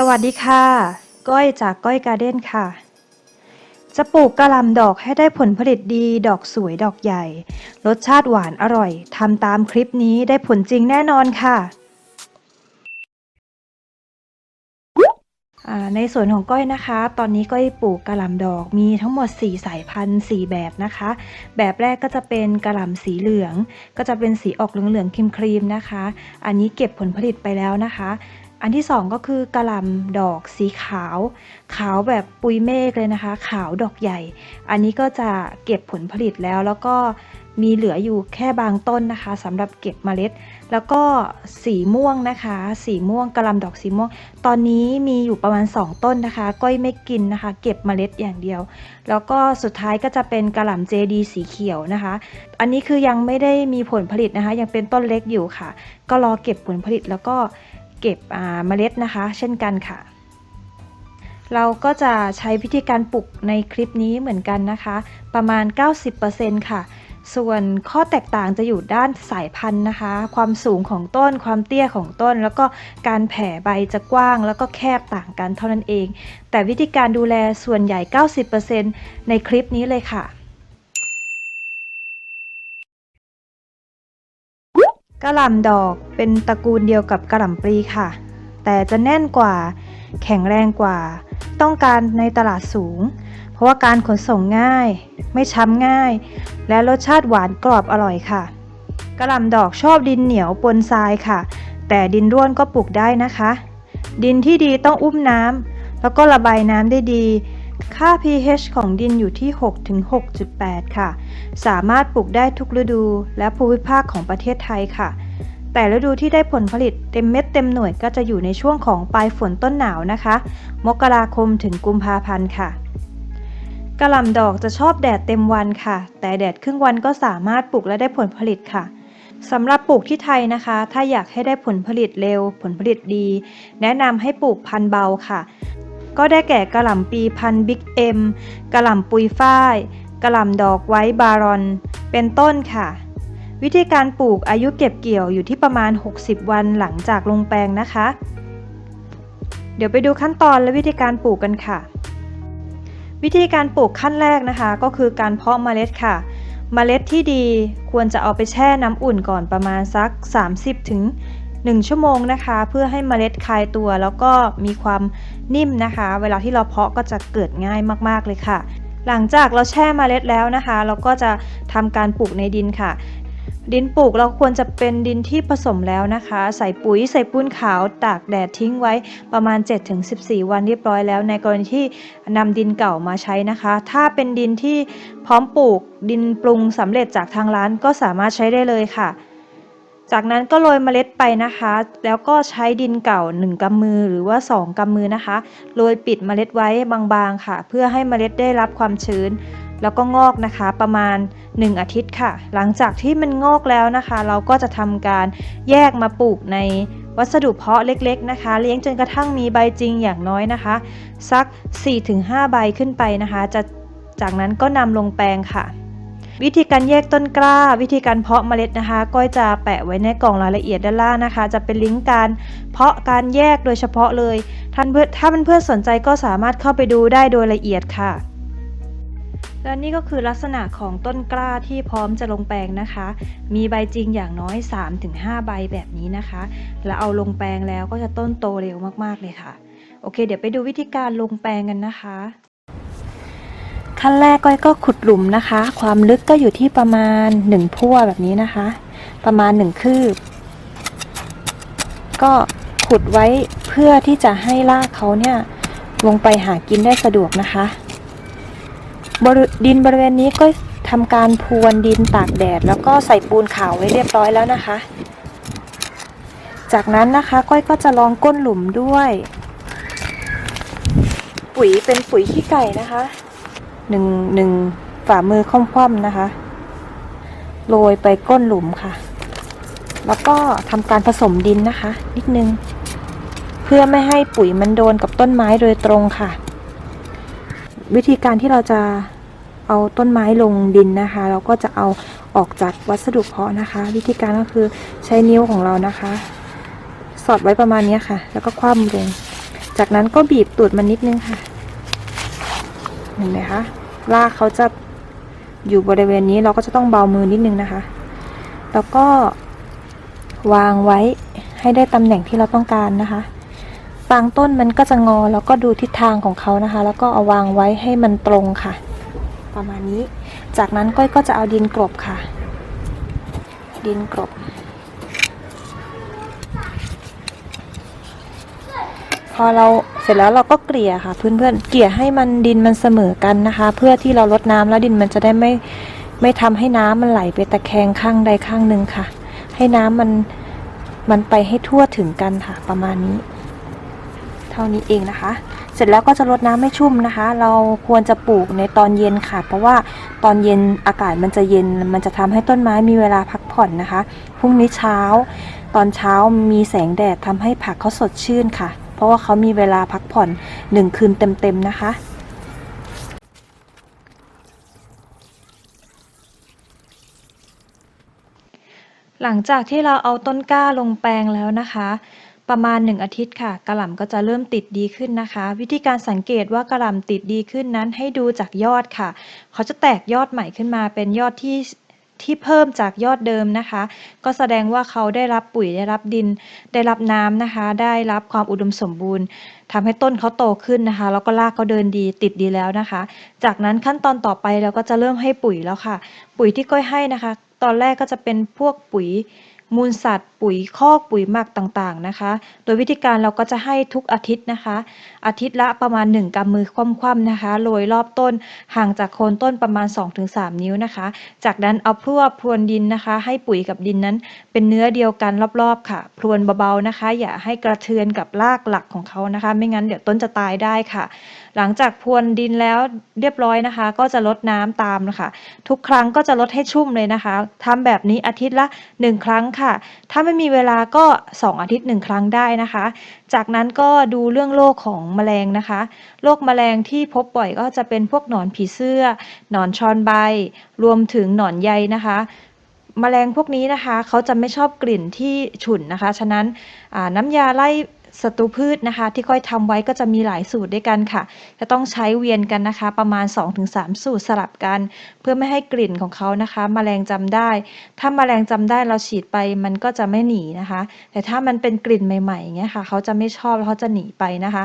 สวัสดีค่ะ ก้อยจากก้อยการ์เด้นค่ะ จะปลูกกระหล่ำดอกให้ได้ผลผลิตดี ดอกสวยดอกใหญ่ รสชาติหวานอร่อยทำตามคลิปนี้ได้ผลจริงแน่นอนค่ะในส่วนของก้อยนะคะ ตอนนี้ก้อยปลูกกระหล่ำดอกมีทั้งหมด 4 สายพันธุ์ 4 แบบนะคะ แบบแรกก็จะเป็นกระหล่ำสีเหลือง ก็จะเป็นสีออกเหลืองๆครีมๆนะคะ อันนี้เก็บผลผลิตไปแล้วนะคะ อันที่สองก็คือกระหล่ำดอกสีขาว ขาวแบบปุยเมฆเลยนะคะ ขาวดอกใหญ่ อันนี้ก็จะเก็บผลผลิตแล้วแล้วก็มีเหลืออยู่แค่บางต้นนะคะสำหรับเก็บเมล็ด แล้วก็สีม่วงนะคะ สีม่วงกระลำดอกสีม่วง ตอนนี้มีอยู่ประมาณ 2 ต้นนะคะ ก้อยไม่กินนะคะ เก็บเมล็ดอย่างเดียว แล้วก็สุดท้ายก็จะเป็นกระหล่ำเจดีสีเขียวนะคะ อันนี้คือยังไม่ได้มีผลผลิตนะคะ ยังเป็นต้นเล็กอยู่ค่ะ ก็รอเก็บผลผลิตแล้วก็ เก็บเมล็ดนะคะ เช่นกันค่ะ เราก็จะใช้วิธีการปลูกในคลิปนี้เหมือนกันนะคะ ประมาณ 90%ค่ะ ส่วนข้อแตกต่างจะอยู่ด้านสายพันธุ์นะคะ ความสูงของต้น ความเตี้ยของต้น แล้วก็การแผ่ใบจะกว้าง แล้วก็แคบต่างกันเท่านั้นเอง แต่วิธีการดูแลส่วนใหญ่ 90%ในคลิปนี้เลยค่ะ กระหล่ำดอกเป็นตระกูลเดียวกับกระหล่ำปลีค่ะ แต่จะแน่นกว่า แข็งแรงกว่า ต้องการในตลาดสูง เพราะว่าการขนส่งง่าย ไม่ช้ำง่าย และรสชาติหวานกรอบอร่อยค่ะกระหล่ำดอกชอบดินเหนียวปนทรายค่ะ แต่ดินร่วนก็ปลูกได้นะคะ ดินที่ดีต้องอุ้มน้ำแล้วก็ระบายน้ำได้ดี ค่า pH ของดินอยู่ที่ 6 ถึง 6.8 ค่ะ สามารถปลูกได้ทุกฤดูและภูมิภาคของประเทศไทยค่ะ แต่ฤดูที่ได้ผลผลิตเต็มเม็ดเต็มหน่วยก็จะอยู่ในช่วงของปลายฝนต้นหนาวนะคะ มกราคมถึงกุมภาพันธ์ค่ะกระหล่ำดอกจะชอบแดดเต็มวันค่ะ แต่แดดครึ่งวันก็สามารถปลูกและได้ผลผลิตค่ะสำหรับปลูกที่ไทยนะคะ ถ้าอยากให้ได้ผลผลิตเร็ว ผลผลิตดี แนะนำให้ปลูกพันธุ์เบาค่ะ ก็ได้แก่กระหล่ำปีพันธุ์บิ๊กเอ็มกระหล่ำปุยฝ้ายกระหล่ำดอกไว้บารอน เป็นต้นค่ะ วิธีการปลูกอายุเก็บเกี่ยวอยู่ที่ประมาณ 60 วันหลังจากลงแปลงนะคะ เดี๋ยวไปดูขั้นตอนและวิธีการปลูกกันค่ะ วิธีการปลูกขั้นแรกนะคะ ก็คือการเพาะเมล็ดค่ะเมล็ดที่ดีควรจะเอาไปแช่น้ำอุ่นก่อนประมาณสัก 30ถึง 1 ชั่วโมงนะคะ เพื่อให้เมล็ดคลายตัว แล้วก็มีความนิ่มนะคะ เวลาที่เราเพาะก็จะเกิดง่ายมากๆเลยค่ะ หลังจากเราแช่เมล็ดแล้วนะคะ เราก็จะทำการปลูกในดินค่ะ ดินปลูกเราควรจะเป็นดินที่ผสมแล้วนะคะ ใส่ปุ๋ยใส่ปุ้นขาวตากแดดทิ้งไว้ประมาณ 7-14 วันเรียบร้อยแล้ว ในกรณีที่นำดินเก่ามาใช้นะคะ ถ้าเป็นดินที่พร้อมปลูกดินปรุงสำเร็จจากทางร้านก็สามารถใช้ได้เลยค่ะ จากนั้นก็โรยเมล็ดไปนะคะ แล้วก็ใช้ดินเก่า 1กำมือหรือว่า 2กำมือนะคะ โรยปิดเมล็ดไว้บางๆค่ะ เพื่อให้เมล็ดได้รับความชื้น แล้วก็งอกนะคะ ประมาณ 1 อาทิตย์ค่ะ หลังจากที่มันงอกแล้วนะคะ เราก็จะทำการแยกมาปลูกในวัสดุเพาะเล็กๆนะคะ เลี้ยงจนกระทั่งมีใบจริงอย่างน้อยนะคะ สัก 4-5 ใบขึ้นไปนะคะ จะจากนั้นก็นำลงแปลงค่ะ วิธีการแยกต้นกล้า วิธีการเพาะเมล็ดนะคะก้อยจะแปะไว้ในกล่องรายละเอียดด้านล่างนะคะ จะเป็นลิงก์การเพาะการแยกโดยเฉพาะเลยท่านเพื่อถ้าเพื่อนๆสนใจก็สามารถเข้าไปดูได้โดยละเอียดค่ะและนี่ก็คือลักษณะของต้นกล้าที่พร้อมจะลงแปลงนะคะ มีใบจริงอย่างน้อย 3-5 ใบแบบนี้นะคะ แล้วเอาลงแปลงแล้วก็จะต้นโตเร็วมากๆเลยค่ะ โอเค เดี๋ยวไปดูวิธีการลงแปลงกันนะคะ ขั้นแรกก้อยก็ขุดหลุมนะคะ ความลึกก็อยู่ที่ประมาณ1พั่วแบบนี้นะคะ ประมาณ1คืบ ก็ขุดไว้เพื่อที่จะให้รากเขาเนี่ยลงไปหากินได้สะดวกนะคะดินบริเวณนี้ก็ทำการพรวนดินตากแดด แล้วก็ใส่ปูนขาวไว้เรียบร้อยแล้วนะคะ จากนั้นนะคะก้อยก็จะลองก้นหลุมด้วย ปุ๋ยเป็นปุ๋ยขี้ไก่นะคะ หนึ่งหนึ่งฝ่ามือคว่ำๆนะคะ โรยไปก้นหลุมค่ะ แล้วก็ทำการผสมดินนะคะ นิดนึง เพื่อไม่ให้ปุ๋ยมันโดนกับต้นไม้โดยตรงค่ะ วิธีการที่เราจะเอาต้นไม้ลงดินนะคะ เราก็จะเอาออกจากวัสดุเพาะนะคะ วิธีการก็คือใช้นิ้วของเรานะคะ สอดไว้ประมาณนี้ค่ะ แล้วก็คว่ำลง จากนั้นก็บีบตูดมันนิดนึงค่ะ เห็นไหมคะรากเขาจะอยู่บริเวณนี้เราก็จะต้องเบามือนิดนึงนะคะ แล้วก็วางไว้ให้ได้ตำแหน่งที่เราต้องการนะคะบางต้นมันก็จะงอแล้วก็ดูทิศทางของเขานะคะ แล้วก็เอาวางไว้ให้มันตรงค่ะ ประมาณนี้ จากนั้นก้อยก็จะเอาดินกลบค่ะ ดินกลบ พอเราเสร็จแล้วเราก็เกลี่ยค่ะเพื่อนๆเกลี่ยให้มันดินมันเสมอกันนะคะ เพื่อที่เราลดน้ำแล้วดินมันจะได้ไม่ไม่ทำให้น้ำมันไหลไปตะแคงข้างใดข้างหนึ่งค่ะ ให้น้ำมันมันไปให้ทั่วถึงกันค่ะประมาณนี้ เท่านี้เองนะคะ เสร็จแล้วก็จะรดน้ำให้ชุ่มนะคะ เราควรจะปลูกในตอนเย็นค่ะ เพราะว่าตอนเย็นอากาศมันจะเย็น มันจะทำให้ต้นไม้มีเวลาพักผ่อนนะคะพรุ่งนี้เช้า ตอนเช้ามีแสงแดดทำให้ผักเขาสดชื่นค่ะ เพราะว่าเขามีเวลาพักผ่อนหนึ่งคืนเต็มๆนะคะหลังจากที่เราเอาต้นกล้าลงแปลงแล้วนะคะ ประมาณ 1 อาทิตย์ค่ะกระหล่ำก็จะเริ่มติดดีขึ้นนะคะ วิธีการสังเกตว่ากระหล่ำติดดีขึ้นนั้นให้ดูจากยอดค่ะ เขาจะแตกยอดใหม่ขึ้นมาเป็นยอดที่ ที่เพิ่มจากยอดเดิมนะคะ ก็แสดงว่าเขาได้รับปุ๋ยได้รับดิน ได้รับน้ำนะคะ ได้รับความอุดมสมบูรณ์ทำให้ต้นเขาโตขึ้นนะคะ แล้วก็รากเขาเดินดีติดดีแล้วนะคะ จากนั้นขั้นตอนต่อไปเราก็จะเริ่มให้ปุ๋ยแล้วค่ะ ปุ๋ยที่ก้อยให้นะคะ ตอนแรกก็จะเป็นพวกปุ๋ย มูลสัตว์ ปุ๋ยคอกปุ๋ยหมักต่างๆนะคะ โดยวิธีการเราก็จะให้ทุกอาทิตย์นะคะ อาทิตย์ละประมาณ 1กำมือคว่ำๆนะคะโรยรอบต้นห่างจากโคนต้นประมาณ 2-3 นิ้วนะคะ จากนั้นเอาพรวพรวนดินนะคะ ให้ปุ๋ยกับดินนั้น เป็นเนื้อเดียวกันรอบๆค่ะ พรวนเบาๆนะคะ อย่าให้กระเทือนกับรากหลักของเขานะคะ ไม่งั้นเดี๋ยวต้นจะตายได้ค่ะ หลังจากพรวนดินแล้วเรียบร้อยนะคะ ก็จะลดน้ำตามนะคะทุกครั้งก็จะลดให้ชุ่มเลยนะคะทำแบบนี้อาทิตย์ละ 1 ครั้งค่ะถ้าไม่มีเวลาก็ 2 อาทิตย์1ครั้งได้นะคะ จากนั้นก็ดูเรื่องโรคของแมลงนะคะ โรคแมลงที่พบบ่อยก็จะเป็นพวกหนอนผีเสื้อ หนอนชอนใบ รวมถึงหนอนใยนะคะแมลงพวกนี้นะคะ เขาจะไม่ชอบกลิ่นที่ฉุนนะคะ ฉะนั้นน้ำยาไล่ ศัตรูพืชนะคะ ที่ก้อยทำไว้ก็จะมีหลายสูตรด้วยกันค่ะ จะต้องใช้เวียนกันนะคะ ประมาณ 2-3 สูตรสลับกัน เพื่อไม่ให้กลิ่นของเขานะคะแมลงจำได้ ถ้าแมลงจำได้เราฉีดไปมันก็จะไม่หนีนะคะ แต่ถ้ามันเป็นกลิ่นใหม่ๆอย่างเงี้ยค่ะ เขาจะไม่ชอบแล้วเขาจะหนีไปนะคะ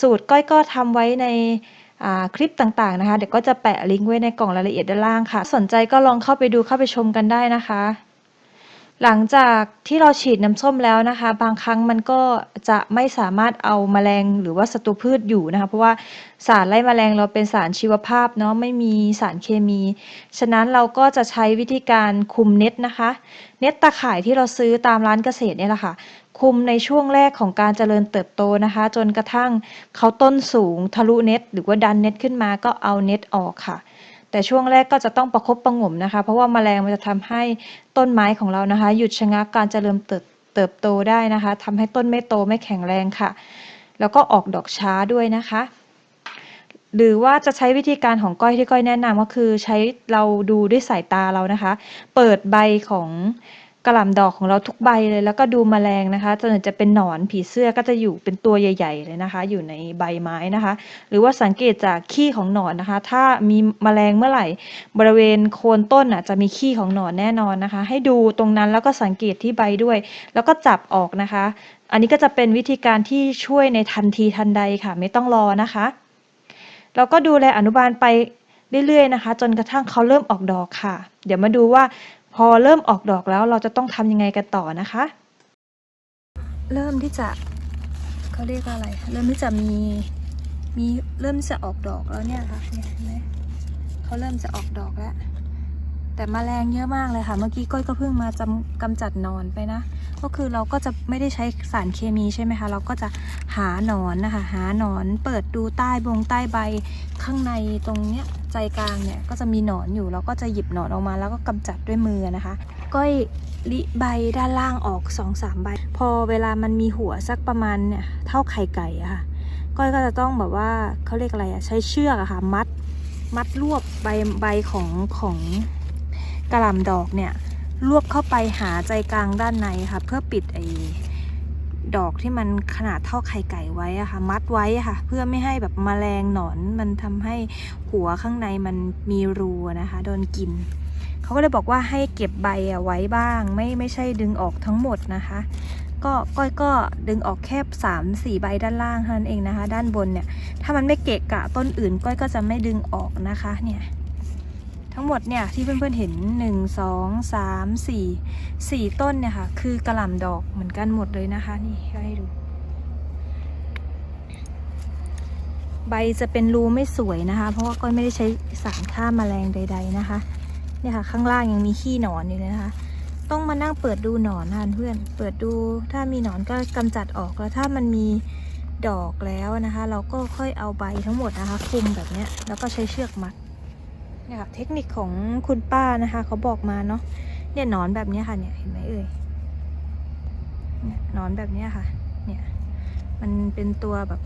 สูตรก้อยก็ทำไว้ในคลิปต่างๆนะคะ เดี๋ยวก็จะแปะลิงก์ไว้ในกล่องรายละเอียดด้านล่างค่ะ สนใจก็ลองเข้าไปดูเข้าไปชมกันได้นะคะ หลังจากที่เราฉีดน้ำส้มแล้วนะคะ บางครั้งมันก็จะไม่สามารถเอาแมลงหรือว่าศัตรูพืชอยู่นะคะ เพราะว่าสารไล่แมลงเราเป็นสารชีวภาพเนาะไม่มีสารเคมี ฉะนั้นเราก็จะใช้วิธีการคุมเน็ตนะคะ เน็ตตาข่ายที่เราซื้อตามร้านเกษตรเนี่ยแหละค่ะ คุมในช่วงแรกของการเจริญเติบโตนะคะ จนกระทั่งเขาต้นสูงทะลุเน็ต หรือว่าดันเน็ตขึ้นมาก็เอาเน็ตออกค่ะ แต่ช่วงแรกก็จะต้องประคบประงมนะคะ เพราะว่าแมลงมันจะทำให้ต้นไม้ของเรานะคะ หยุดชะงักการเจริญเติบเติบโตได้นะคะทำให้ต้นไม่โตไม่แข็งแรงค่ะ แล้วก็ออกดอกช้าด้วยนะคะ หรือว่าจะใช้วิธีการของก้อยที่ก้อยแนะนำก็คือใช้เราดูด้วยสายตาเรานะคะ เปิดใบของ กระหล่ำดอกของเราทุกใบเลย แล้วก็ดูแมลงนะคะจนจะเป็นหนอนผีเสื้อก็จะอยู่เป็นตัวใหญ่ ๆ เลยนะคะ อยู่ในใบไม้นะคะ หรือว่าสังเกตจากขี้ของหนอนนะคะ ถ้ามีแมลงเมื่อไหร่ บริเวณโคนต้นอะจะมีขี้ของหนอนแน่นอนนะคะ ให้ดูตรงนั้นแล้วก็สังเกตที่ใบด้วย แล้วก็จับออกนะคะ อันนี้ก็จะเป็นวิธีการที่ช่วยในทันทีทันใดค่ะ ไม่ต้องรอนะคะเราก็ดูแลอนุบาลไปเรื่อยๆนะคะ จนกระทั่งเขาเริ่มออกดอกค่ะ เดี๋ยวมาดูว่า พอเริ่มออกดอกแล้วเราจะต้องทำยังไงกันต่อนะคะ เริ่มที่จะเขาเรียกว่าอะไร เริ่มที่จะมีมีเริ่มจะออกดอกแล้วเนี่ยค่ะเนี่ยเห็นไหมเขาเริ่มจะออกดอกแล้ว แต่มแมลงเยอะมากเลยค่ะ เมื่อกี้ก้อยก็เพิ่งมาจำกำจัดนอนไปนะ ก็คือเราก็จะไม่ได้ใช้สารเคมีใช่ไหมคะ เราก็จะหาหนอนนะคะ หาหนอนเปิดดูใต้บงใต้ใบข้างในตรงเนี้ย ใจกลางเนี่ยก็จะมีหนอนอยู่เราก็จะหยิบหนอนออกมาแล้วก็กำจัดด้วยมือนะคะ ก้อยลิใบด้านล่างออก2อสามใบ พอเวลามันมีหัวสักประมาณเนี่ยเท่าไข่ไก่อะค่ะ ก้อยก็จะต้องแบบว่าเขาเรียกอะไรอะใช้เชือกอะค่ะมัดมัดรวบใบใบของของกระหล่ำดอกเนี่ยรวบเข้าไปหาใจกลางด้านในค่ะ เพื่อปิดไอ ดอกที่มันขนาดเท่าไข่ไก่ไว้อะค่ะ มัดไว้ค่ะ เพื่อไม่ให้แบบแมลงหนอนมันทำให้หัวข้างในมันมีรูนะคะ โดนกิน เขาก็เลยบอกว่าให้เก็บใบอะไว้บ้าง ไม่ไม่ใช่ดึงออกทั้งหมดนะคะ ก็ก้อยก็ดึงออกแค่สามสี่ใบด้านล่างเท่านั้นเองนะคะ ด้านบนเนี่ย ถ้ามันไม่เกะกะต้นอื่นก้อยก็จะไม่ดึงออกนะคะ เนี่ย ทั้งหมดเนี่ยที่เพื่อนๆเห็นหนึ่งสองสามสี่สี่ต้นเนี่ยค่ะ คือกระหล่ำดอกเหมือนกันหมดเลยนะคะ นี่ให้ดู ใบจะเป็นรูไม่สวยนะคะ เพราะว่าก้อยไม่ได้ใช้สารฆ่าแมลงใด ๆนะคะเนี่ยค่ะข้างล่างยังมีขี้หนอนอยู่เลยนะคะ ต้องมานั่งเปิดดูหนอนนะเพื่อน เปิดดูถ้ามีหนอนก็กำจัดออกแล้วถ้ามันมีดอกแล้วนะคะ เราก็ค่อยเอาใบทั้งหมดนะคะ คลุมแบบเนี้ยแล้วก็ใช้เชือกมัด เนี่ยค่ะเทคนิคของคุณป้านะคะเขาบอกมาเนาะเนี่ยหนอนแบบนี้ค่ะเนี่ยเห็นไหมเอ่ยเนี่ยหนอนแบบนี้ค่ะ เนี่ยมันเป็นตัวแบบ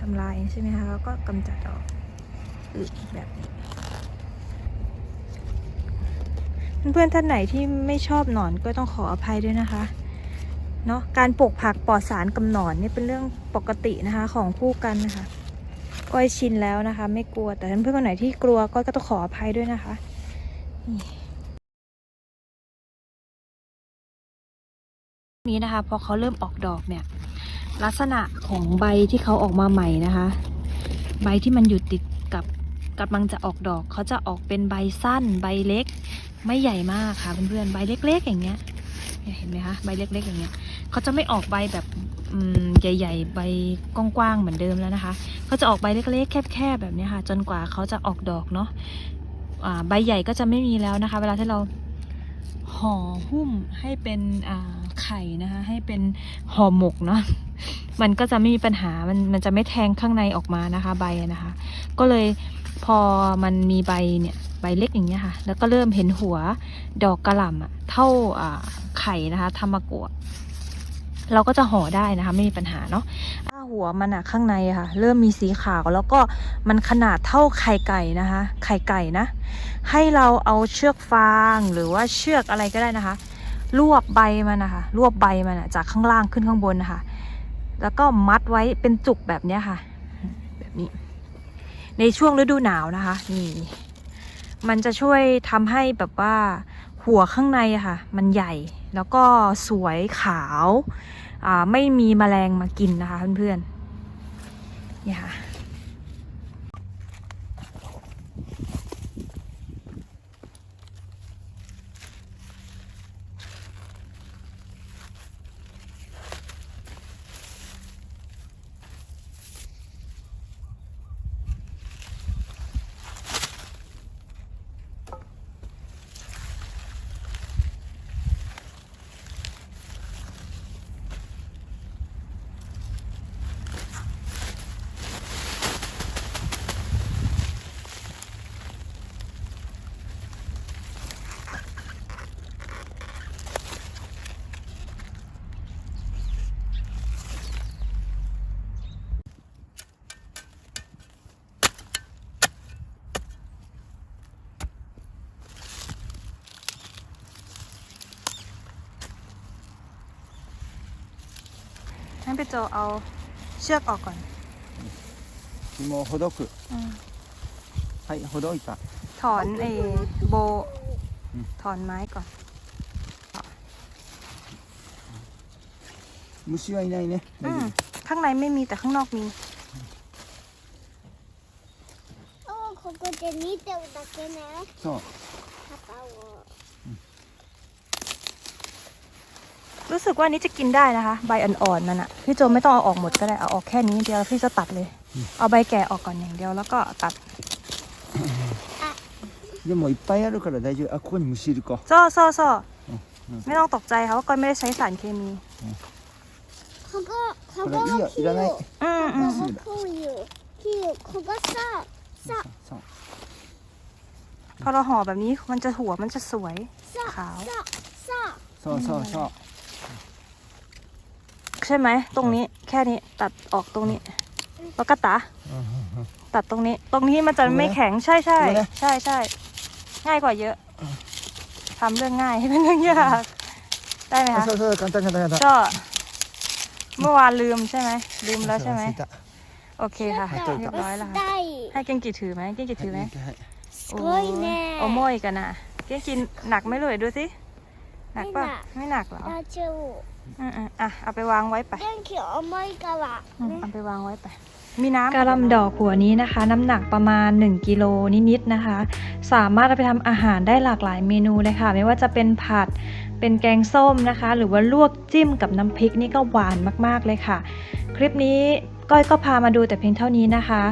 ทำลายใช่ไหมคะแล้วก็กำจัดออกอึแบบนี้เพื่อนๆท่านไหนที่ไม่ชอบหนอนก็ต้องขออภัยด้วยนะคะเนาะการปลูกผักปลอดสารกับหนอนนี่เป็นเรื่องปกตินะคะของคู่กันนะคะ ก้อยชินแล้วนะคะ ไม่กลัวแต่เพื่อนๆคนไหนที่กลัวก้อยก็ต้องขออภัยด้วยนะคะนี่นี้นะคะพอเขาเริ่มออกดอกเนี่ย ลักษณะของใบที่เขาออกมาใหม่นะคะ ใบที่มันอยู่ติดกับกำลังจะออกดอกเขาจะออกเป็นใบสั้น ใบเล็ก ไม่ใหญ่มากค่ะเพื่อนๆใบเล็ก ๆ อย่างเงี้ย เห็นไหมคะใบเล็กๆอย่างเงี้ยเขาจะไม่ออกใบแบบใหญ่ ๆ ใบกว้างๆเหมือนเดิมแล้วนะคะเขาจะออกใบเล็กๆแคบๆแบบนี้ค่ะ จนกว่าเขาจะออกดอกเนาะใบใหญ่ก็จะไม่มีแล้วนะคะ เวลาที่เราห่อหุ้มให้เป็นไข่นะคะ ให้เป็นห่อหมกเนาะมันก็จะไม่มีปัญหา มันมันจะไม่แทงข้างในออกมานะคะ ใบนะคะ ก็เลยพอมันมีใบเนี่ย ใบเล็กอย่างเงี้ยค่ะ แล้วก็เริ่มเห็นหัวดอกกระหล่ำอะเท่าไข่นะคะธรรมกัวเราก็จะห่อได้นะคะ ไม่มีปัญหาเนาะถ้าหัวมันอะข้างในค่ะ เริ่มมีสีขาวแล้วก็มันขนาดเท่าไข่ไก่นะคะ ไข่ไก่นะ ให้เราเอาเชือกฟางหรือว่าเชือกอะไรก็ได้นะคะ รวบใบมันนะคะรวบใบมันอะจากข้างล่างขึ้นข้างบนนะคะ แล้วก็มัดไว้เป็นจุกแบบเนี้ยค่ะ แบบนี้ ในช่วงฤดูหนาวนะคะ นี่ มันจะช่วยทำให้แบบว่าหัวข้างในค่ะ มันใหญ่แล้วก็สวยขาวอ่าไม่มีแมลงมากินนะคะเพื่อนๆเนี่ยค่ะ ให้ไปโจเอาเชือกออกก่อน 紐をほどく อืม はいほどいた ถอนเอโบ อืม ถอนไม้ก่อน 虫はいないね อื 大 ม 丈夫 ข้างในไม่มีแต่ข้างนอกมี おここで見てるだけねそう รู้สึกว่าอันนี้จะกินได้นะคะ ใบอ่อนๆมันอะพี่โจไม่ต้องเอาออกหมดก็ได้เอาออกแค่นี้เดียวพี่จะตัดเลย เอาใบแก่ออกก่อนอย่างเดียวแล้วก็ตัด でもいっぱいあるから大丈夫あここに虫いるか โซ่โซ่โซ่ うんうん ไม่ต้องตกใจค่ะว่าก้อยไม่ได้ใช้สารเคมี ここここれいいよこの木いらないを อืมอืม こここういう木をここささそう พอเราห่อแบบนี้มันจะหัวมันจะสวย さขาว ささそうそうそう ใ ใช่ไหมตรงนี้แค่นี้ตัดออกตรงนี้แล้วก็ตาตัดตรงนี้ ตรงนี้มันจะไม่แข็งใช่ใช่ใช่ใช่ง่ายกว่าเยอะทำเรื่องง่ายให้เป็นเรื่องยากได้ไหมคะก็เมื่อวานลืมใช่ไหมลืมแล้วใช่ไหมโอเคค่ะเรียบร้อยแล้วค่ะให้เก่งกี่ถือไหมเก่งกี่ถือไหมโอ้ยโอ้โมยกันนะเก่งกินหนักไหมเลยดูสิหนักปะไม่หนักหรอ อะเอาไปวางไว้ไปเกงเขียวไม่กระละเอาไปวางไว้ไป มีน้ำกะล่ำดอกหัวนี้นะคะ น้ำหนักประมาณ 1กิโลนิดๆนะคะ สามารถเอาไปทำอาหารได้หลากหลายเมนูเลยค่ะ ไม่ว่าจะเป็นผัดเป็นแกงส้มนะคะ หรือว่าลวกจิ้มกับน้ำพริกนี่ก็หวานมากๆเลยค่ะ คลิปนี้ก้อยก็พามาดูแต่เพียงเท่านี้นะคะ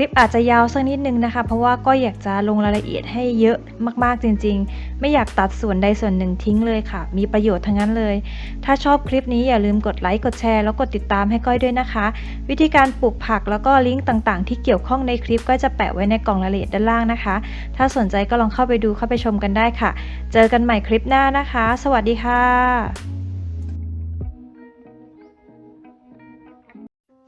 ลิปอาจจะยาวสักนิดนึงนะคะ เพราะว่าก็อยากจะลงรายละเอียดให้เยอะมากๆจริง ๆ ไม่อยากตัดส่วนใดส่วนหนึ่งทิ้งเลยค่ะ มีประโยชน์ทั้งนั้นเลย ถ้าชอบคลิปนี้อย่าลืมกดไลค์กดแชร์แล้วกดติดตามให้ก้อยด้วยนะคะ วิธีการปลูกผักแล้วก็ลิงก์ต่างๆ ที่เกี่ยวข้องในคลิปก็จะแปะไว้ในกล่องรายละเอียดด้านล่างนะคะ ถ้าสนใจก็ลองเข้าไปดูเข้าไปชมกันได้ค่ะ เจอกันใหม่คลิปหน้านะคะ สวัสดีค่ะ